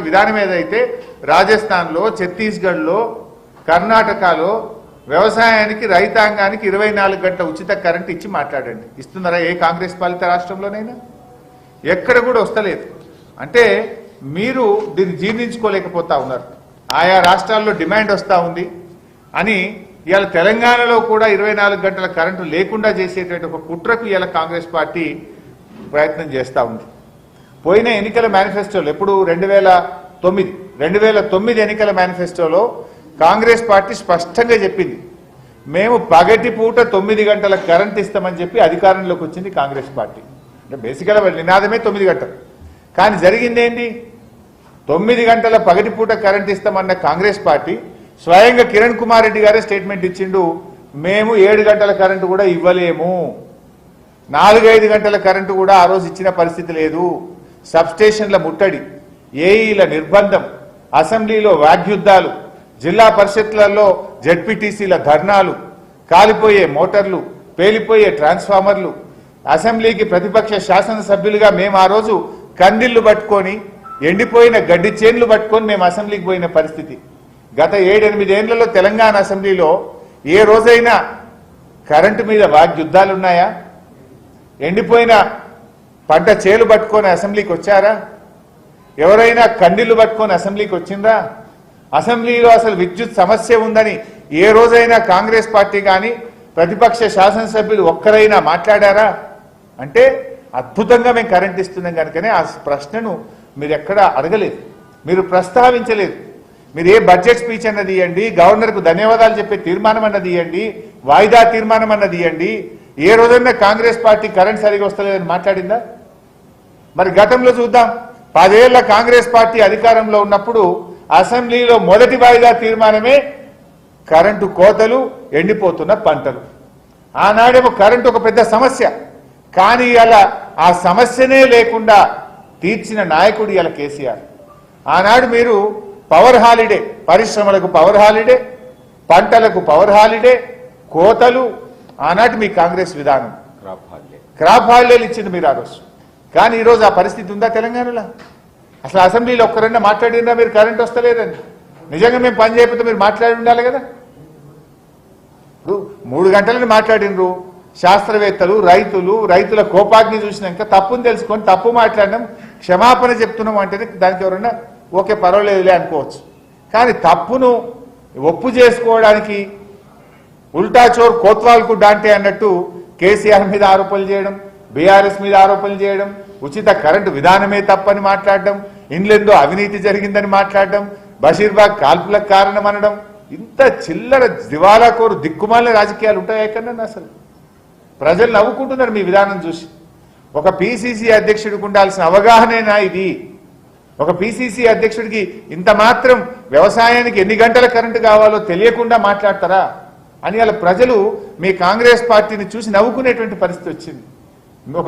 విధానం ఏదైతే రాజస్థాన్లో ఛత్తీస్గఢ్లో కర్ణాటకలో వ్యవసాయానికి రైతాంగానికి ఇరవై నాలుగు గంటల ఉచిత కరెంట్ ఇచ్చి మాట్లాడండి. ఇస్తున్నారా ఏ కాంగ్రెస్ పాలిత రాష్ట్రంలోనైనా? ఎక్కడ కూడా వస్తలేదు. అంటే మీరు దీన్ని జీర్ణించుకోలేకపోతా ఉన్నారు. ఆయా రాష్ట్రాల్లో డిమాండ్ వస్తూ ఉంది అని ఇవాళ తెలంగాణలో కూడా ఇరవై నాలుగు గంటల కరెంటు లేకుండా చేసేటువంటి ఒక కుట్రకు ఇవాళ కాంగ్రెస్ పార్టీ ప్రయత్నం చేస్తూ ఉంది. పోయిన ఎన్నికల మేనిఫెస్టోలో ఎప్పుడు? రెండు వేల తొమ్మిది రెండు వేల తొమ్మిది ఎన్నికల మేనిఫెస్టోలో కాంగ్రెస్ పార్టీ స్పష్టంగా చెప్పింది మేము పగటి పూట తొమ్మిది గంటల కరెంట్ ఇస్తామని చెప్పి అధికారంలోకి వచ్చింది కాంగ్రెస్ పార్టీ. అంటే బేసికల్గా నినాదమే తొమ్మిది గంటలు. కానీ జరిగిందేంటి? తొమ్మిది గంటల పగటి పూట కరెంట్ ఇస్తామన్న కాంగ్రెస్ పార్టీ స్వయంగా కిరణ్ కుమార్ రెడ్డి గారే స్టేట్మెంట్ ఇచ్చిండు మేము ఏడు గంటల కరెంటు కూడా ఇవ్వలేము. నాలుగైదు గంటల కరెంటు కూడా ఆ రోజు ఇచ్చిన పరిస్థితి లేదు. సబ్స్టేషన్ల ముట్టడి ఏఈల నిర్బంధం అసెంబ్లీలో వాగ్యుద్ధాలు జిల్లా పరిషత్లలో జడ్పీటీసీల ధర్నాలు కాలిపోయే మోటార్లు పేలిపోయే ట్రాన్స్ఫార్మర్లు అసెంబ్లీకి ప్రతిపక్ష శాసనసభ్యులుగా మేము ఆ రోజు కందిళ్ళు పట్టుకొని ఎండిపోయిన గడ్డి చేన్లు పట్టుకొని మేము అసెంబ్లీకి పోయిన పరిస్థితి. గత ఏడెనిమిదేళ్ళలో తెలంగాణ అసెంబ్లీలో ఏ రోజైనా కరెంటు మీద వాగ్యుద్ధాలున్నాయా? ఎండిపోయిన పంట చేలు పట్టుకొని అసెంబ్లీకి వచ్చారా? ఎవరైనా కండిలు పట్టుకొని అసెంబ్లీకి వచ్చిందా? అసెంబ్లీలో అసలు విద్యుత్ సమస్య ఉందని ఏ రోజైనా కాంగ్రెస్ పార్టీ కానీ ప్రతిపక్ష శాసనసభ్యులు ఒక్కరైనా మాట్లాడారా? అంటే అద్భుతంగా మేము కరెంట్ ఇస్తున్నాం కనుకనే ఆ ప్రశ్నను మీరు ఎక్కడా అడగలేదు. మీరు ప్రస్తావించలేదు. మీరు ఏ బడ్జెట్ స్పీచ్ అన్నది ఇవ్వండి గవర్నర్కు ధన్యవాదాలు చెప్పే తీర్మానం అన్నది ఇవ్వండి వాయిదా తీర్మానం అన్నది ఇవ్వండి ఏ రోజైనా కాంగ్రెస్ పార్టీ కరెంట్ సరిగా వస్తలేదని మాట్లాడిందా? మరి గతంలో చూద్దాం. పదేళ్ళ కాంగ్రెస్ పార్టీ అధికారంలో ఉన్నప్పుడు అసెంబ్లీలో మొదటి వాయిదా తీర్మానమే కరెంటు కోతలు ఎండిపోతున్న పంటలు. ఆనాడేమో కరెంటు ఒక పెద్ద సమస్య. కానీ అలా ఆ సమస్యనే లేకుండా తీర్చిన నాయకుడు ఇలా కేసీఆర్. ఆనాడు మీరు పవర్ హాలిడే పరిశ్రమలకు పవర్ హాలిడే పంటలకు పవర్ హాలిడే కోతలు ఆనాటి మీ కాంగ్రెస్ విధానం. క్రాప్ హాలిడే క్రాప్ హాలిడేలు ఇచ్చింది మీరు ఆ రోజు. కానీ ఈరోజు ఆ పరిస్థితి ఉందా తెలంగాణలో? అసలు అసెంబ్లీలో ఒక్కరన్నా మాట్లాడినా మీరు కరెంట్ వస్తలేదని. నిజంగా మేము పని చేయకపోతే మీరు మాట్లాడి ఉండాలి కదా? మూడు గంటలని మాట్లాడినరు శాస్త్రవేత్తలు రైతులు రైతుల కోపాగ్ని చూసినాక తప్పుని తెలుసుకొని తప్పు మాట్లాడడం క్షమాపణ చెప్తున్నాం అంటే దానికి ఎవరన్నా ఓకే పర్వాలేదులే అనుకోవచ్చు. కానీ తప్పును ఒప్పు చేసుకోవడానికి ఉల్టా చోర్ కోత్వాల్కు డాంటే అన్నట్టు కేసీఆర్ మీద ఆరోపణలు చేయడం బీఆర్ఎస్ మీద ఆరోపణలు చేయడం ఉచిత కరెంటు విధానమే తప్పని మాట్లాడడం ఇండ్లెందో అవినీతి జరిగిందని మాట్లాడడం బషీర్బాగ్ కాల్పులకు కారణం అనడం ఇంత చిల్లర దివాలా కోరు దిక్కుమాలిన రాజకీయాలు ఉంటాయి ఎక్కడన్నా అసలు? ప్రజలు నవ్వుకుంటున్నారు మీ విధానం చూసి. ఒక పిసిసి అధ్యక్షుడికి ఉండాల్సిన అవగాహనేనా ఇది? ఒక పిసిసి అధ్యక్షుడికి ఇంత మాత్రం వ్యవసాయానికి ఎన్ని గంటల కరెంటు కావాలో తెలియకుండా మాట్లాడతారా? అని అలా ప్రజలు మీ కాంగ్రెస్ పార్టీని చూసి నవ్వుకునేటువంటి పరిస్థితి వచ్చింది. ఒక